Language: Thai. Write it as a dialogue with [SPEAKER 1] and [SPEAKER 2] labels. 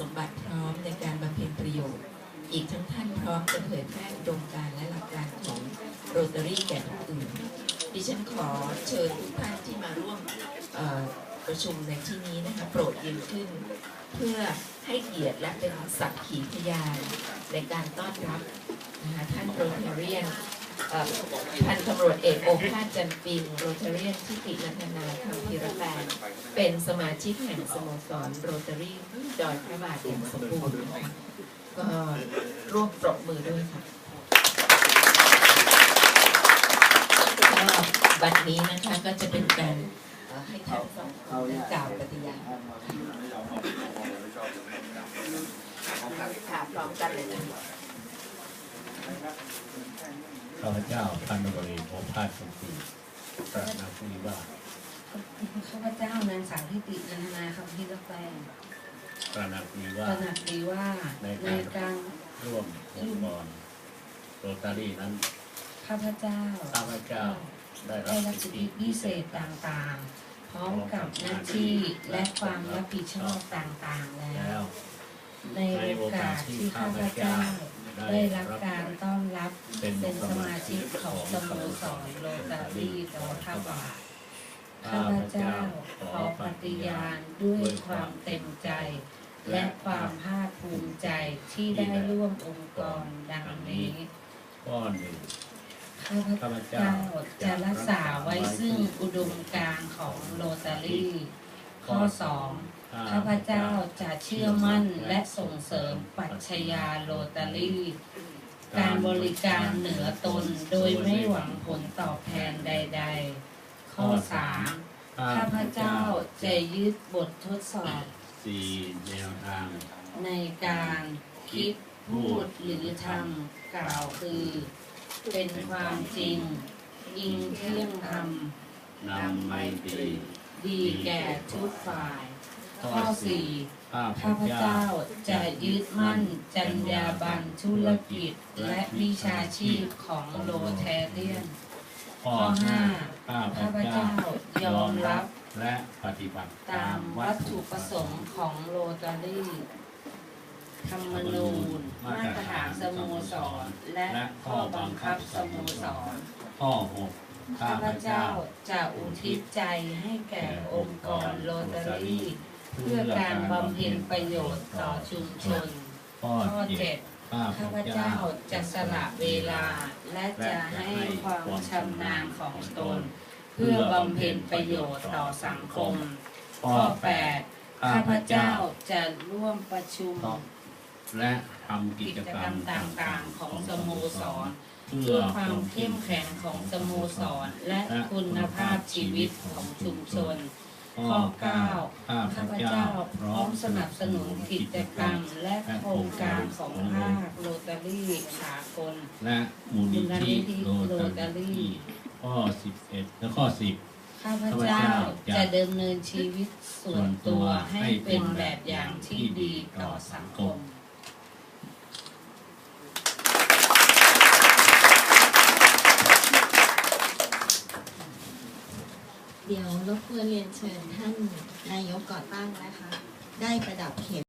[SPEAKER 1] สมบัติพร้อมในการบำเพ็ญประโยชน์ อีกทั้งท่านพร้อมจะเผยแพร่อุดมการและหลักการของโรตารี่แก่ผู้อื่น ดิฉันขอเชิญทุกท่านที่มาร่วมประชุมในที่นี้นะคะโปรดยืนขึ้น เพื่อให้เกียรติและเป็นสักขีพยานในการต้อนรับนะคะท่านโรตาเรียน พันตำรวจเอกโอภาสจันปิงโรตาเรียนทิตินันทนาคำพีรแปนเป็นสมาชิกแห่งสโมสรโรตารี่ดอยพระบาทอย่างสมบูรณ์ก็ร่วมปรบมือด้วยค่ะก็บัดนี้นะคะก็จะเป็นการให้ท่านสองคนกล่าวปฏิญาณค่ะพร้อมกันเลยนะคะา
[SPEAKER 2] พเจ้าพันตำรวจเอกโอภาสสมศรีพระนาคุณีว่า
[SPEAKER 3] ข้าพเจ้านางสาวทิตินันทนาคำพิรแปลง
[SPEAKER 2] พระนาคุณี
[SPEAKER 3] ต
[SPEAKER 2] ว่า
[SPEAKER 3] ระหนักดีว่าในการ
[SPEAKER 2] ร่วมองค์กรโรตารี่นั้น
[SPEAKER 3] ข้าพเจ้า
[SPEAKER 2] ข้าพเจ้า ได้รั
[SPEAKER 3] ได้
[SPEAKER 2] บ
[SPEAKER 3] รับ
[SPEAKER 2] สิ
[SPEAKER 3] สิ
[SPEAKER 2] ท
[SPEAKER 3] ท
[SPEAKER 2] ธิ
[SPEAKER 3] ธิพิเศษต่างๆ พร้อมกับหน้าที่และความรับผิดชอบต่างๆแล้
[SPEAKER 2] แล้วว
[SPEAKER 3] ในโอกาสที่ข้าพเจ้า ได้รับการต้อนรับ
[SPEAKER 2] เป็นสมาชิกขอ
[SPEAKER 3] ง
[SPEAKER 2] สโมสรโรตารี่
[SPEAKER 3] รี่
[SPEAKER 2] ดอ
[SPEAKER 3] อยย
[SPEAKER 2] พระ
[SPEAKER 3] พระ
[SPEAKER 2] บา
[SPEAKER 3] บา
[SPEAKER 2] ทข้าพเจ้าขอปฏิญาณด้ว
[SPEAKER 3] ยความ
[SPEAKER 2] เต็มใจ
[SPEAKER 3] และความภาคภูมิใจที่ได้ร่วมองค์กรดังนี้
[SPEAKER 2] ข้อหนึ่ง
[SPEAKER 3] ข้าพ
[SPEAKER 2] เจ้า
[SPEAKER 3] จะรักษาไว้ซึ่งอุดมการณ์ของโรตารี่ ข้อสองข้าพเจ้าจะเชื่อมั่นและส่งเสริมปรัชญาโรตารี่การบริการเหนือตนโดยไม่หวังผลตอบแทนใด ๆ ข้อสามข้าพเจ้าจะยึดบททดสอบ
[SPEAKER 2] สี่แนวทาง
[SPEAKER 3] ในการคิดพูดหรือทำกล่าวคือ เป็นความจริง ยิงเที่ยงธรรม
[SPEAKER 2] นำไมตรี
[SPEAKER 3] ดีแก่ทุกฝ่าย
[SPEAKER 2] ข้อ
[SPEAKER 3] ข้อ
[SPEAKER 2] สี่
[SPEAKER 3] สี่
[SPEAKER 2] ข้า
[SPEAKER 3] ข้า
[SPEAKER 2] พ
[SPEAKER 3] พ
[SPEAKER 2] เจ้า
[SPEAKER 3] เจ้าจะยึดมั่นจรรยาบรรณธุรกิจ และวิชาชีพของโลแทเรียน
[SPEAKER 2] ข้อ
[SPEAKER 3] ข้อ
[SPEAKER 2] ห้า
[SPEAKER 3] ห้า
[SPEAKER 2] ข้าพ
[SPEAKER 3] ข้าพ
[SPEAKER 2] เจ้า
[SPEAKER 3] เจ้ายอมรับ
[SPEAKER 2] และปฏิบัติ
[SPEAKER 3] ตามวัตถุประสงค์ของโรตารี่ ธรรมนูญ มาตรฐานสโมสร และข้อบังคับสโมสร
[SPEAKER 2] ข้อหก ข้าพเจ้า
[SPEAKER 3] จะอุทิศใจให้แก่องค์กรโรตารี่ เพื่อการบำเพ็ญประโยชน์ต่อชุมชน
[SPEAKER 2] ข้อเจ็ดข้าพเจ้า
[SPEAKER 3] จะสละเวลาและจะให้ความชำนาญของตน เพื่อบำเพ็ญประโยชน์ต่อสังคม
[SPEAKER 2] ข้อแปดข้าพเจ้า
[SPEAKER 3] จะร่วมประชุม
[SPEAKER 2] และทำกิจกร
[SPEAKER 3] ร
[SPEAKER 2] มต่า
[SPEAKER 3] ง
[SPEAKER 2] ๆ ขอ
[SPEAKER 3] ง
[SPEAKER 2] สโมส
[SPEAKER 3] ร
[SPEAKER 2] เพื่
[SPEAKER 3] เพื่
[SPEAKER 2] อ
[SPEAKER 3] อความเข้มแข็งของสโมสร และคุณภาพชีวิตของชุมชน
[SPEAKER 2] ข้อเก้าข้า
[SPEAKER 3] ข้า
[SPEAKER 2] พ
[SPEAKER 3] พ
[SPEAKER 2] เจ้า
[SPEAKER 3] เจ้า
[SPEAKER 2] พ
[SPEAKER 3] พ
[SPEAKER 2] ร้
[SPEAKER 3] ร้
[SPEAKER 2] อ
[SPEAKER 3] อ
[SPEAKER 2] ม
[SPEAKER 3] ม
[SPEAKER 2] ส
[SPEAKER 3] ส
[SPEAKER 2] นั
[SPEAKER 3] นั
[SPEAKER 2] บบส
[SPEAKER 3] ส
[SPEAKER 2] นุ
[SPEAKER 3] นุ
[SPEAKER 2] น
[SPEAKER 3] น
[SPEAKER 2] กิ
[SPEAKER 3] กิ
[SPEAKER 2] จ
[SPEAKER 3] จ
[SPEAKER 2] ก
[SPEAKER 3] ก
[SPEAKER 2] ร
[SPEAKER 3] ร
[SPEAKER 2] ร
[SPEAKER 3] ร
[SPEAKER 2] ม
[SPEAKER 3] มและโครงการของภาคโรตารี่สากล
[SPEAKER 2] และมูลนิ
[SPEAKER 3] มูล
[SPEAKER 2] ธิ
[SPEAKER 3] นิธิ
[SPEAKER 2] โร
[SPEAKER 3] โร
[SPEAKER 2] ตา
[SPEAKER 3] ตารี่
[SPEAKER 2] รี่ข้อสิบเอ็ดและข้อสิบ
[SPEAKER 3] ข้าพเจ้าจะดำเนินชีวิตส่วนตัวให้เป็นแบบอย่างที่ดีต่อสังคม
[SPEAKER 4] เดี๋ยวรบกวนเรียนเชิญท่านนายกก่อตั้งนะคะ ได้ประดับเข็ม